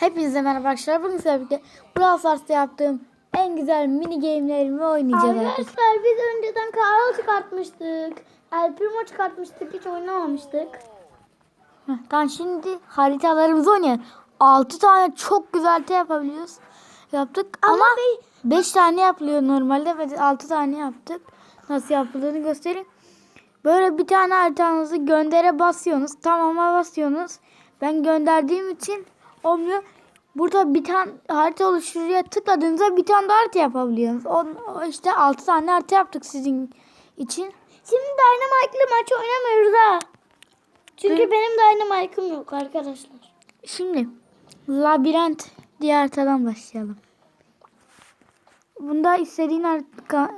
Hepinize merhaba arkadaşlar. Bugün sizlerle birlikte Brawl Stars'ta yaptığım en güzel mini game'lerimi oynayacağız arkadaşlar. Biz önceden Karl çıkartmıştık. El Primo çıkartmıştık. Hiç oynamamıştık. Heh, Tamam şimdi haritalarımızı oynayalım. 6 tane çok güzel harita yapabiliyoruz. Yaptık ama, Ama 5 tane yapılıyor normalde ve 6 tane yaptık. Nasıl yapıldığını göstereyim. Böyle bir tane haritanızı göndere basıyorsunuz. Tamama basıyorsunuz. Ben gönderdiğim için olmuyor. Burada bir tane harita oluşturuyor. Tıkladığınızda bir tane daha harita yapabiliyorsunuz. O, o işte 6 tane harita yaptık sizin için. Şimdi Dynamite'lı maç oynamıyoruz ha. Çünkü Hı. benim Dynamite'ım yok arkadaşlar. Şimdi labirent diye haritadan başlayalım. Bunda istediğin harita,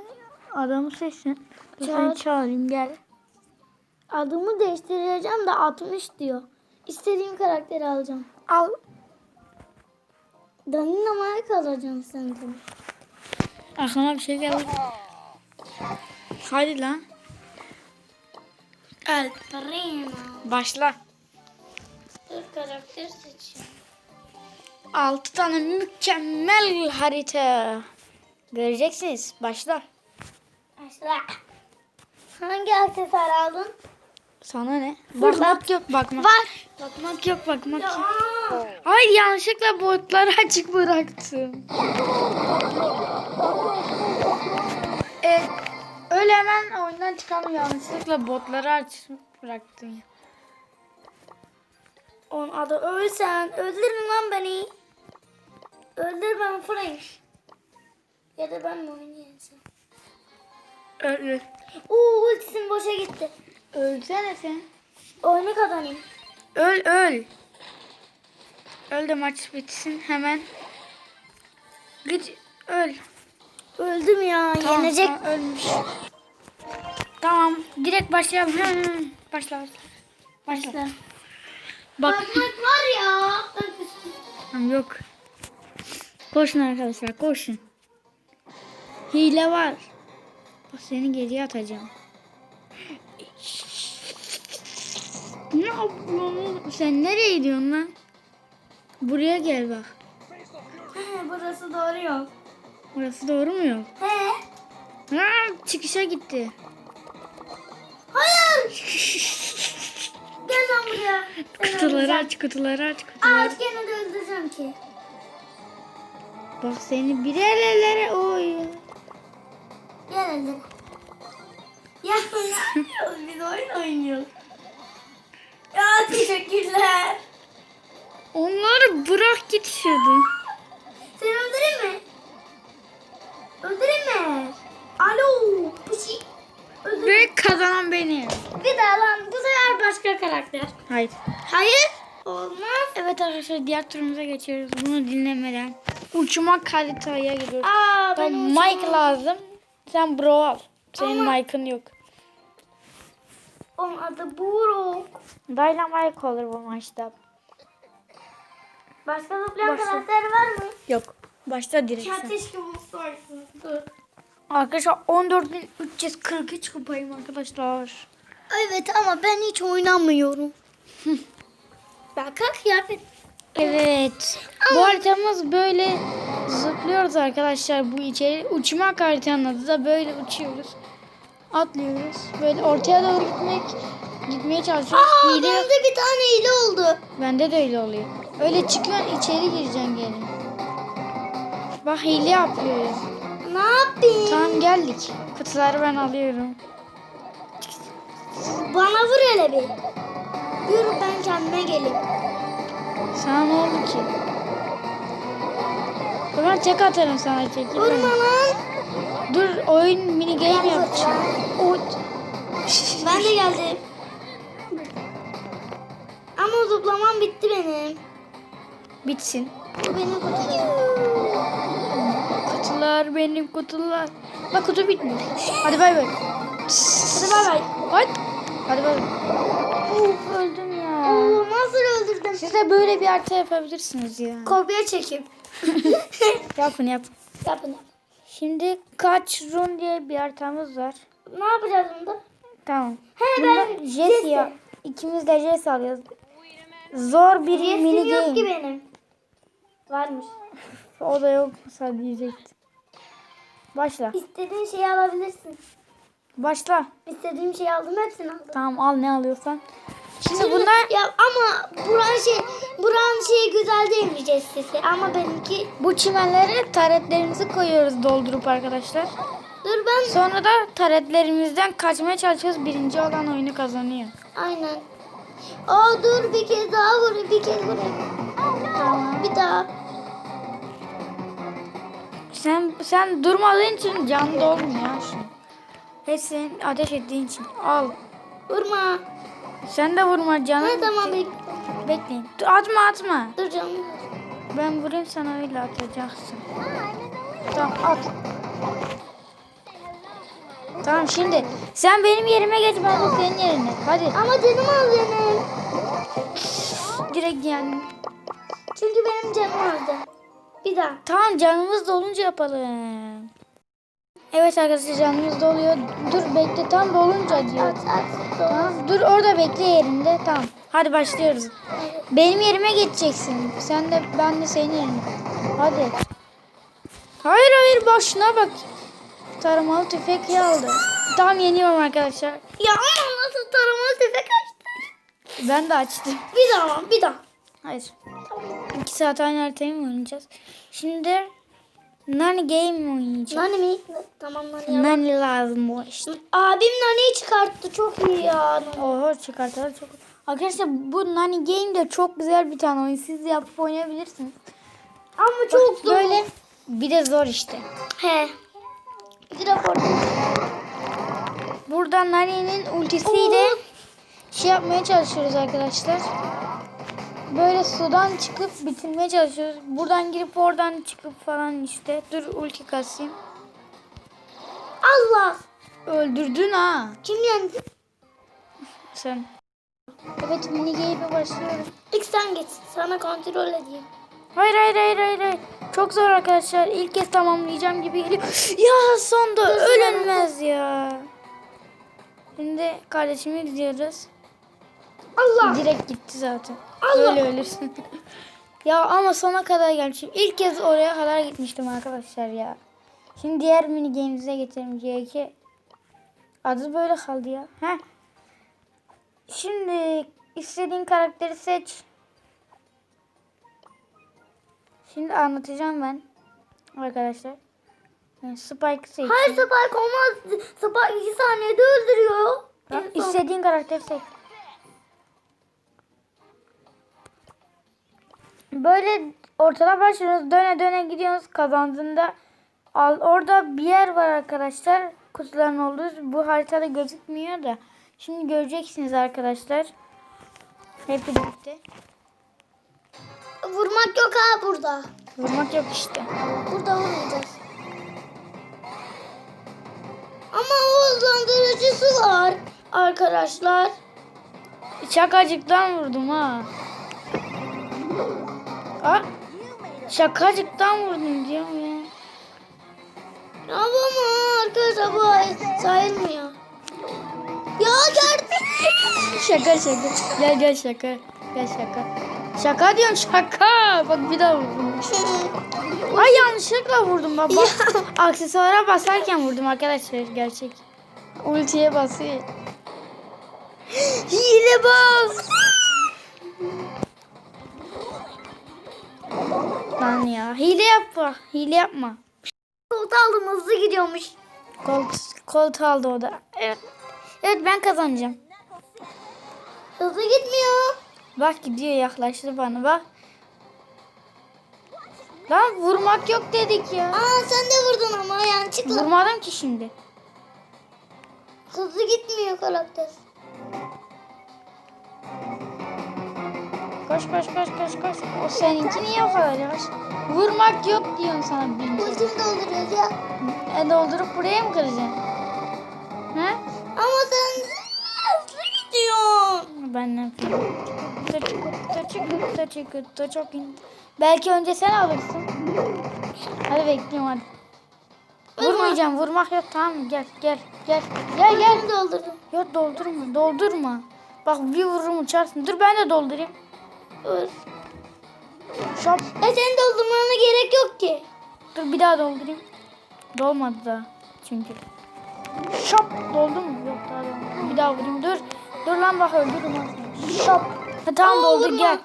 adamı seçsin. Çağır. çağırayım gel. Adımı değiştireceğim de 60 diyor. İstediğim karakteri alacağım. Al. Dynamite alacağım senden. Aklıma bir şey geldi. Hadi lan. El Primo. Başla. Dur karakter seçiyorum. 6 tane mükemmel harita. Göreceksiniz. Başla. Başla. Hangi aksesuar aldın? Sana ne? Bakmak yok bakmak. Var. Bakmak yok bakmak yok. Hayır yanlışlıkla botları açık bıraktım. E, öyle hemen oyundan çıkalım yanlışlıkla botları açık bıraktım. Onun adı ölsen öldürün lan beni. Öldür ben Frank. Ya da ben mi oynayayım? Öl. Uuu ultisin boşa gitti. Ölsene sen. Oyunu kazanayım. Öl öl. Öl de maç bitsin hemen. Git öl. Öldüm ya Tamam, yenecek. tamam, ölmüş. Tamam direkt başlayalım. Hı. Başla başla. Başla. Bak. Bakmak var ya. Tamam, Yok. Koşun arkadaşlar koşun. Hile var. Seni geriye atacağım. Ne yapıyorsun? Sen nereye gidiyorsun lan? Buraya gel bak. He, Burası doğru yok. Burası doğru mu yok? He. Ha, çıkışa gitti. Hayır. Gel lan buraya. Seni Kutuları aç, kutuları aç, kutuları. Aç gene de öldüreceğim ki. Bak seni bir yerlere oy. Gel öldür. Ya ne yapıyoruz biz oyun oynuyoruz. Ya teşekkürler. Onları bırak git şuradan. Seni öldüreyim mi? Öldüreyim mi? Alo. Pışı. Öldür. Ve kazanan benim. Bir daha lan bu sefer başka karakter. Hayır. Hayır. Olmaz. Evet arkadaşlar diğer turumuza geçiyoruz. Bunu dinlemeden. Uçmak haritaya gidiyoruz. Aa Ben ben Mike lazım. Sen bro al. Senin Ama- Mike'ın yok. Onun adı Buruk. Dynamite olur bu maçta. Başka zıplayan karakter var mı? Yok. Başta direkt sen. Ateş gibi. Dur. Arkadaşlar 14.343 kupayım arkadaşlar. Evet ama ben hiç oynamıyorum. Bak kalk ya. Evet. Bu haritamız böyle zıplıyoruz arkadaşlar. Bu içeri uçmak haritanın adı da böyle uçuyoruz. Atlıyoruz. Böyle ortaya doğru gitmek gitmeye çalışıyoruz. Aa Hile bende bir tane hile oldu. Bende de öyle oluyor. Öyle çıkıyorsun içeri gireceksin gene. Bak hile yapıyor. Ne yapayım? Tamam geldik. Kutuları ben alıyorum. Bana vur hele bir. Yürü ben kendime geleyim. Sana ne oldu ki? Ben tek atarım sana çekil. Vurma lan. Dur oyun mini game yapacağım. O Ben de geldim. Ama zıplamam bitti benim. bitsin. Bu benim kutum. Kutular benim kutular. Bak kutu bitmiyor. Hadi bay bay. Hadi bay bay. Hadi. Hadi bay bay. Uf öldüm ya. Oo, nasıl öldürdüm? Siz de böyle bir harita yapabilirsiniz ya. Kopya çekip. Yapın yapın. Yapın. Şimdi kaç run diye bir haritamız var. Ne yapacağız bunda? Tamam. He Bunda ben Jesse ya. İkimiz de Jesse alıyoruz. Zor bir mini Yesim yok ki benim. Varmış. O da yok mesela diyecektim. Başla. İstediğin şeyi alabilirsin. Başla. İstediğim şeyi aldım hepsini aldım. Tamam al ne alıyorsan. Şimdi bunlar ya ama buran şey buran şeyi güzel değilmiş sesi ama benimki bu çimenlere taretlerimizi koyuyoruz doldurup arkadaşlar. dur ben Sonra da taretlerimizden kaçmaya çalışıyoruz. Birinci olan oyunu kazanıyor. aynen. Aa dur bir kez daha vurayım bir kez vurayım. Tamam. Bir daha. Sen sen durmadığın için can dolmuyor şimdi. Hepsinin ateş ettiğin için. Al. Vurma. Sen de vurma canım. Ha tamam bek Bekleyin. Dur, atma atma. dur canım. Ben vurayım sana öyle atacaksın. Tamam at. Tamam şimdi sen benim yerime geç ben de senin yerine. Hadi Ama canım al benim. direkt yani. Çünkü benim canım aldı. Bir daha. Tamam canımız dolunca yapalım. Evet arkadaşlar canımız doluyor. Dur bekle tam dolunca diyor. At at. Tamam dur orada bekle yerinde tamam. Hadi başlıyoruz. Benim yerime geçeceksin. Sen de ben de senin yerine. Hadi. Hayır hayır bak şuna bak. Taramalı tüfek aldı. Tam yeniyorum arkadaşlar. Ya ama nasıl taramalı tüfek açtı? Ben de açtım. Bir daha bir daha. Hayır. İki saat aynı haritayı mı oynayacağız? Şimdi Nani Game mi oynayacağız? Nani mi? Tamam Nani. yap. Nani lazım bu işte. Abim Nani'yi çıkarttı çok iyi ya. Oho çıkartarak çok. Arkadaşlar bu Nani Game de çok güzel bir tane oyun. Siz de yapıp oynayabilirsiniz. Ama çok zor. Böyle bir de zor işte. He. Bir rapor. Burada Nani'nin ultisiyle şey yapmaya çalışıyoruz arkadaşlar. Böyle sudan çıkıp bitirmeye çalışıyoruz. Buradan girip oradan çıkıp falan işte. Dur ulti kasayım. Allah. Öldürdün ha. Kim yendi? Sen. Evet mini game'e başlıyorum. İlk sen geç. Sana kontrol edeyim. Hayır hayır hayır hayır. hayır. Çok zor arkadaşlar. İlk kez tamamlayacağım gibi geliyor. Ya sonda ölünmez ya. Şimdi kardeşimi izliyoruz. Allah. Direkt gitti zaten. Allah. Böyle ölürsün. ya ama sona kadar gelmişim. İlk kez oraya kadar gitmiştim arkadaşlar ya. Şimdi diğer mini game'imize geçelim. C2. Adı böyle kaldı ya. Heh. Şimdi istediğin karakteri seç. Şimdi anlatacağım ben. Arkadaşlar. Yani Spike'ı seç. Hayır Spike olmaz. Spike iki saniyede öldürüyor. Son. İstediğin karakteri seç. Böyle ortada başlıyoruz. Döne döne gidiyoruz. Kazandığında al, orada bir yer var arkadaşlar. Kutuların olduğu. Bu haritada gözükmüyor da. Şimdi göreceksiniz arkadaşlar. Hep birlikte. Vurmak yok ha burada. Vurmak yok işte. Burada vurmayacağız. Ama o hızlandırıcısı var arkadaşlar. Şakacıktan vurdum ha. Ha? Şakacıktan vurdum diyorum ya. Ama arkadaşlar bu ay- sayılmıyor. Ya gördün. Şaka şaka. Gel gel şaka. Gel şaka. Şaka diyorum şaka. Bak bir daha vurdum. Ay yanlışlıkla vurdum bak. bak. Aksesuara basarken vurdum arkadaşlar gerçek. Ultiye basıyor. Hile bas. Lan ya hile yapma. Hile yapma. Koltuğu aldım hızlı gidiyormuş. Kolt, kolt aldı o da. Evet. Evet ben kazanacağım. Hızlı gitmiyor. Bak gidiyor yaklaştı bana bak. Lan vurmak yok dedik ya. Aa sen de vurdun ama yanlışlıkla. Vurmadım ki şimdi. Hızlı gitmiyor karakter. Koş koş koş koş koş. O seninki niye yavaş? Vurmak yok diyorum sana kez. Ultim dolduruyoruz ya. E doldurup buraya mı kıracaksın? He? Ama sen hızlı gidiyorsun. Ben ne yapayım? Taçıkut taçıkut. Belki önce sen alırsın. Hadi bekliyorum hadi. Vurmayacağım vurmak yok tamam mı? Gel gel gel. Gel gel. Doldurdum. Yok doldurma doldurma. Bak bir vururum uçarsın. Dur ben de doldurayım. Dur. Şop. E senin doldurmana gerek yok ki. Dur bir daha doldurayım. Dolmadı da çünkü. Şop doldu mu? Yok daha dolmadı. Bir daha vurayım. Dur. Dur lan bak öldürürüm lan seni. Şop. Ha, tamam Aa, doldu vurma. gel.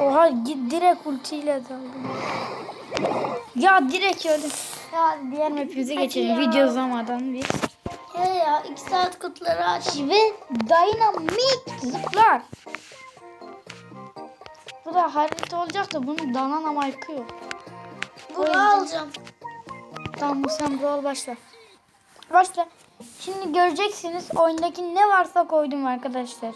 Oha git direkt ultiyle daldım. Ya direkt öldüm. Ya diğer mapimize geçelim. Video uzamadan bir. He ya iki saat kutuları aç. Ve dynamik zıplar. Bu da harita olacak da bunun danana markı yok. Bunu alacağım. Tamam sen brawl başla. Başla. Şimdi göreceksiniz oyundaki ne varsa koydum arkadaşlar.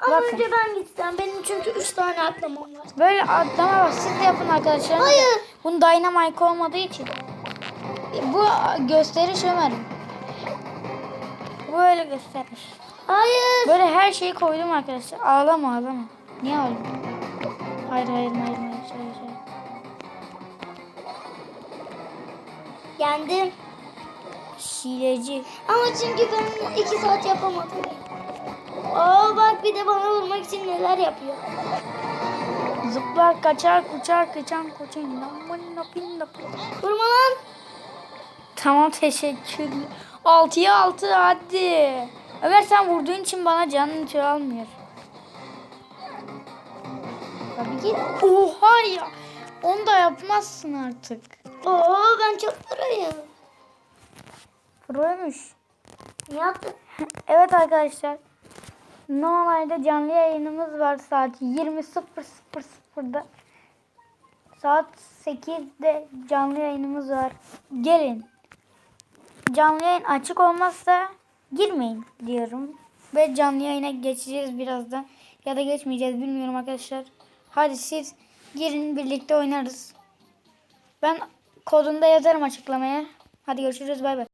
Ama Bakın. önce ben gitsem. Benim çünkü üç tane atlamam var. Böyle atlama var. Siz de yapın arkadaşlar. Hayır. Bunun dynamite olmadığı için. Bu gösteriş Ömer'im. Böyle gösteriş. Hayır. Böyle her şeyi koydum arkadaşlar. Ağlama ağlama. Niye ağlıyorsun? Hayır hayır hayır hayır. hayır, hayır. Yendim. Hileci. Ama çünkü ben iki saat yapamadım. Aa bak bir de bana vurmak için neler yapıyor. Zıplar, kaçar, uçar, kaçan, koçan. Vurma lan. Tamam teşekkürler. 6'ya 6 hadi. Ömer sen vurduğun için bana canın tüy almıyor. Tabii ki. Oha ya. Onu da yapmazsın artık. Oo ben çok parayım. Proymuş. Ne yaptın? Evet arkadaşlar. Normalde canlı yayınımız var saat 20.00'da. Saat 8'de canlı yayınımız var. Gelin. Canlı yayın açık olmazsa girmeyin diyorum. Ve canlı yayına geçeceğiz birazdan. Ya da geçmeyeceğiz bilmiyorum arkadaşlar. Hadi siz girin birlikte oynarız. Ben kodunda yazarım açıklamaya. Hadi görüşürüz bay bay.